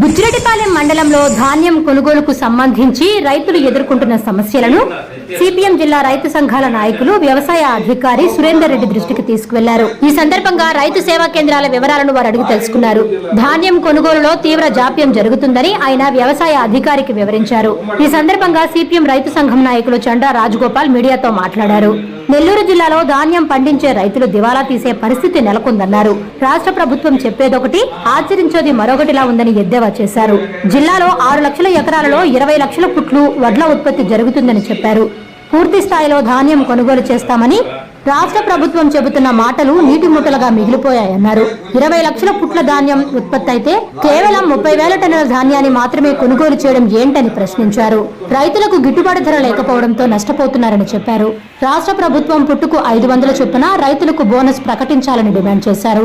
బుచ్చిరెడ్డిపాలెం మండలంలో ధాన్యం కొనుగోలుకు సంబంధించి రైతులు ఎదుర్కొంటున్న సమస్యలను సిపిఎం జిల్లా రైతు సంఘాల నాయకులు వ్యవసాయ అధికారి సురేందర్ రెడ్డి దృష్టికి తీసుకువెళ్ళారు. ఈ సందర్భంగా రైతు సేవా కేంద్రాల వివరాలను వారు అడిగి తెలుసుకున్నారు. ధాన్యం కొనుగోలులో తీవ్ర జాప్యం జరుగుతుందని ఆయన వ్యవసాయ అధికారికి వివరించారు. ఈ సందర్భంగా సిపిఎం రైతు సంఘం నాయకులు చండా రాజగోపాల్ మీడియాతో మాట్లాడారు. నెల్లూరు జిల్లాలో ధాన్యం పండించే రైతులు దివాలా తీసే పరిస్థితి నెలకొందన్నారు. రాష్ట్ర ప్రభుత్వం చెప్పేదొకటి ఆచరించేది మరొకటిలా ఉందని ఎద్దేవా చేశారు. జిల్లాలో ఆరు లక్షల ఎకరాలలో ఇరవై లక్షల పుట్లు వడ్ల ఉత్పత్తి జరుగుతుందని చెప్పారు. పూర్తి స్థాయిలో ధాన్యం కొనుగోలు చేస్తామని రాష్ట్ర ప్రభుత్వం చెబుతున్న మాటలు నీటి ముట్టలుగా మిగిలిపోయాయన్నారు. ఇరవై లక్షల పుట్ల ధాన్యం ఉత్పత్తి అయితే కేవలం ముప్పై వేల టన్నుల ధాన్యాన్ని మాత్రమే కొనుగోలు చేయడం ఏంటని ప్రశ్నించారు. రైతులకు గిట్టుబాటు ధర లేకపోవడంతో నష్టపోతున్నారని చెప్పారు. రాష్ట్ర ప్రభుత్వం పుట్టుకు ఐదు వందల చొప్పున రైతులకు బోనస్ ప్రకటించాలని డిమాండ్ చేశారు.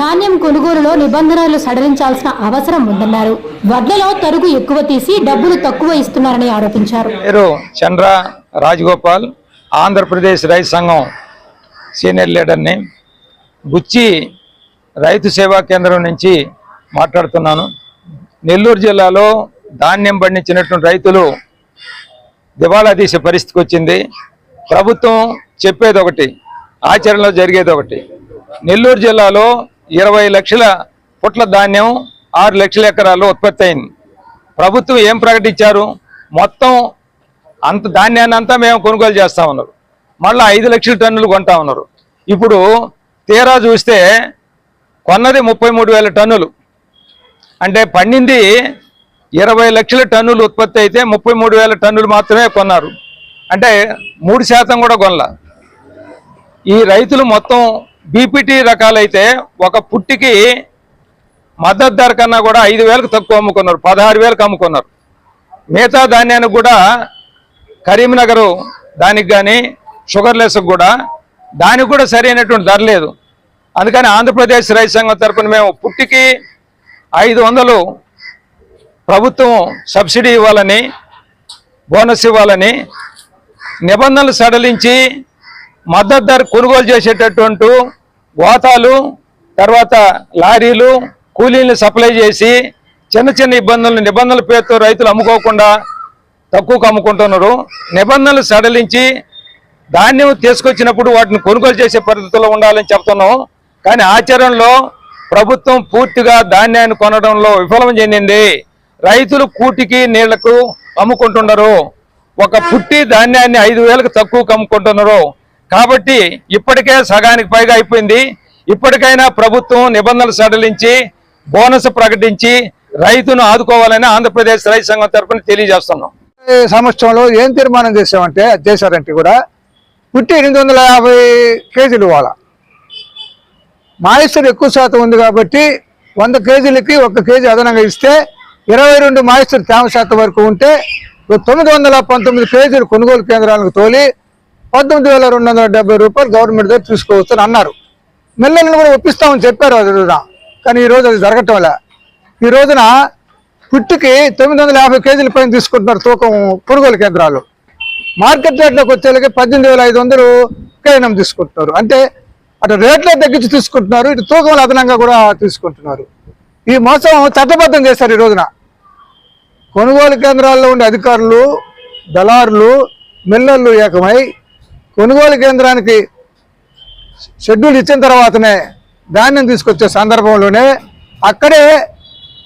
ధాన్యం కొనుగోలులో నిబంధనలు సడలించాల్సిన అవసరం ఉందన్నారు. వడ్లలో తరుగు ఎక్కువ తీసి డబ్బులు తక్కువ ఇస్తున్నారని ఆరోపించారు. చంద్ర రాజగోపాల్ ఆంధ్రప్రదేశ్ రైతు సంఘం సీనియర్ లీడర్ని. గుచ్చి రైతు సేవా కేంద్రం నుంచి మాట్లాడుతున్నాను. నెల్లూరు జిల్లాలో ధాన్యం పండించినటువంటి రైతులు దివాళా తీసే పరిస్థితికి వచ్చింది. ప్రభుత్వం చెప్పేది ఒకటి ఆచరణలో జరిగేది ఒకటి. నెల్లూరు జిల్లాలో ఇరవై లక్షల పుట్ల ధాన్యం ఆరు లక్షల ఎకరాల్లో ఉత్పత్తి అయింది. ప్రభుత్వం ఏం ప్రకటించారు? మొత్తం అంత ధాన్యాన్ని అంతా మేము కొనుగోలు చేస్తా ఉన్నారు మళ్ళీ ఐదు లక్షల టన్నులు కొంటా ఉన్నారు. ఇప్పుడు తీరా చూస్తే కొన్నది ముప్పై మూడు వేల టన్నులు. అంటే పండింది ఇరవై లక్షల టన్నులు ఉత్పత్తి అయితే ముప్పై మూడు వేల టన్నులు మాత్రమే కొన్నారు. అంటే మూడు శాతం కూడా కొనల. ఈ రైతులు మొత్తం బీపీటీ రకాలైతే ఒక పుట్టికి మద్దతు ధర కన్నా కూడా ఐదు వేలకు తక్కువ అమ్ముకున్నారు. పదహారు వేలకు అమ్ముకున్నారు. మిగతా ధాన్యానికి కూడా కరీంనగర్ దానికి కానీ షుగర్లెస్కి కూడా దానికి కూడా సరైనటువంటి ధర లేదు. అందుకని ఆంధ్రప్రదేశ్ రైతు సంఘం తరఫున మేము పుట్టికి ఐదు వందలు ప్రభుత్వం సబ్సిడీ ఇవ్వాలని బోనస్ ఇవ్వాలని నిబంధనలు సడలించి మద్దతు ధర కొనుగోలు చేసేటటువంటి గోతాలు తర్వాత లారీలు కూలీలను సప్లై చేసి చిన్న చిన్న ఇబ్బందులు నిబంధనల పేరుతో రైతులు అమ్ముకోకుండా తక్కువకు అమ్ముకుంటున్నారు. నిబంధనలు సడలించి ధాన్యం తీసుకొచ్చినప్పుడు వాటిని కొనుగోలు చేసే పద్ధతిలో ఉండాలని చెప్తున్నాం. కానీ ఆచరణలో ప్రభుత్వం పూర్తిగా ధాన్యాన్ని కొనడంలో విఫలం చెందింది. రైతులు కూటికి నీళ్ళకు అమ్ముకుంటున్నారు. ఒక పుట్టి ధాన్యాన్ని ఐదు వేలకు తక్కువకు అమ్ముకుంటున్నారు. కాబట్టి ఇప్పటికే సగానికి పైగా అయిపోయింది. ఇప్పటికైనా ప్రభుత్వం నిబంధనలు సడలించి బోనస్ ప్రకటించి రైతును ఆదుకోవాలని ఆంధ్రప్రదేశ్ రైతు సంఘం తరఫున తెలియజేస్తున్నాం. ఈ సంవత్సరంలో ఏం తీర్మానం చేసామంటే చేశారంటే కూడా పుట్టి ఎనిమిది వందల యాభై కేజీలు ఇవ్వాలి. మాయిశ్చర్ ఎక్కువ శాతం ఉంది కాబట్టి వంద కేజీలకి ఒక కేజీ అదనంగా ఇస్తే ఇరవై రెండు మాయిశ్చర్ తేమ శాతం వరకు ఉంటే తొమ్మిది వందల పంతొమ్మిది కేజీలు కొనుగోలు కేంద్రాలకు తోలి పంతొమ్మిది వేల రెండు వందల డెబ్బై రూపాయలు గవర్నమెంట్ దగ్గర తీసుకోవచ్చు అని అన్నారు. మిల్లర్లను కూడా ఒప్పిస్తామని చెప్పారు అది రోజున. కానీ ఈ రోజు అది జరగటం లే ఈ రోజున పుట్టికి తొమ్మిది వందల యాభై కేజీల పైన తీసుకుంటున్నారు తూకం కొనుగోలు కేంద్రాలు. మార్కెట్ రేట్లోకి వచ్చేళ్ళకి పద్దెనిమిది వేల ఐదు వందలు కేనం తీసుకుంటున్నారు. అంటే అటు రేట్లే తగ్గించి తీసుకుంటున్నారు ఇటు తూకములు అదనంగా కూడా తీసుకుంటున్నారు. ఈ మోసం చట్టబద్ధం చేశారు ఈ రోజున. కొనుగోలు కేంద్రాల్లో ఉండే అధికారులు దళారులు మిల్లర్లు ఏకమై కొనుగోలు కేంద్రానికి షెడ్యూల్ ఇచ్చిన తర్వాతనే ధాన్యం తీసుకొచ్చే సందర్భంలోనే అక్కడే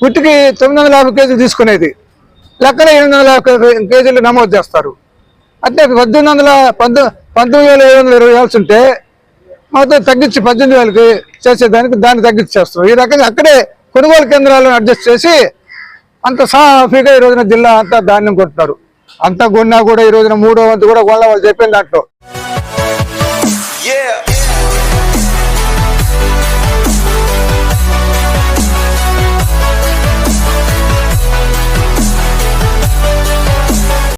పుట్టికి తొమ్మిది వందల యాభై కేజీలు తీసుకునేది. లెక్కన ఎనిమిది వందల యాభై కేజీలు నమోదు చేస్తారు. అంటే పద్దెనిమిది వందల పంతొమ్మిది వేల ఏడు వందల ఇరవై వేలు ఉంటే మొత్తం తగ్గించి పద్దెనిమిది వేలకి చేసేదానికి దాన్ని తగ్గించి చేస్తారు ఈ రకంగా అక్కడే కొనుగోలు కేంద్రాలను అడ్జస్ట్ చేసి అంత సాఫీగా ఈ రోజున జిల్లా అంతా ధాన్యం కొంటున్నారు అంతా కొన్నా కూడా ఈ రోజున మూడో వంతు కూడా కొనలే వాళ్ళు చెప్పిన దాంట్లో.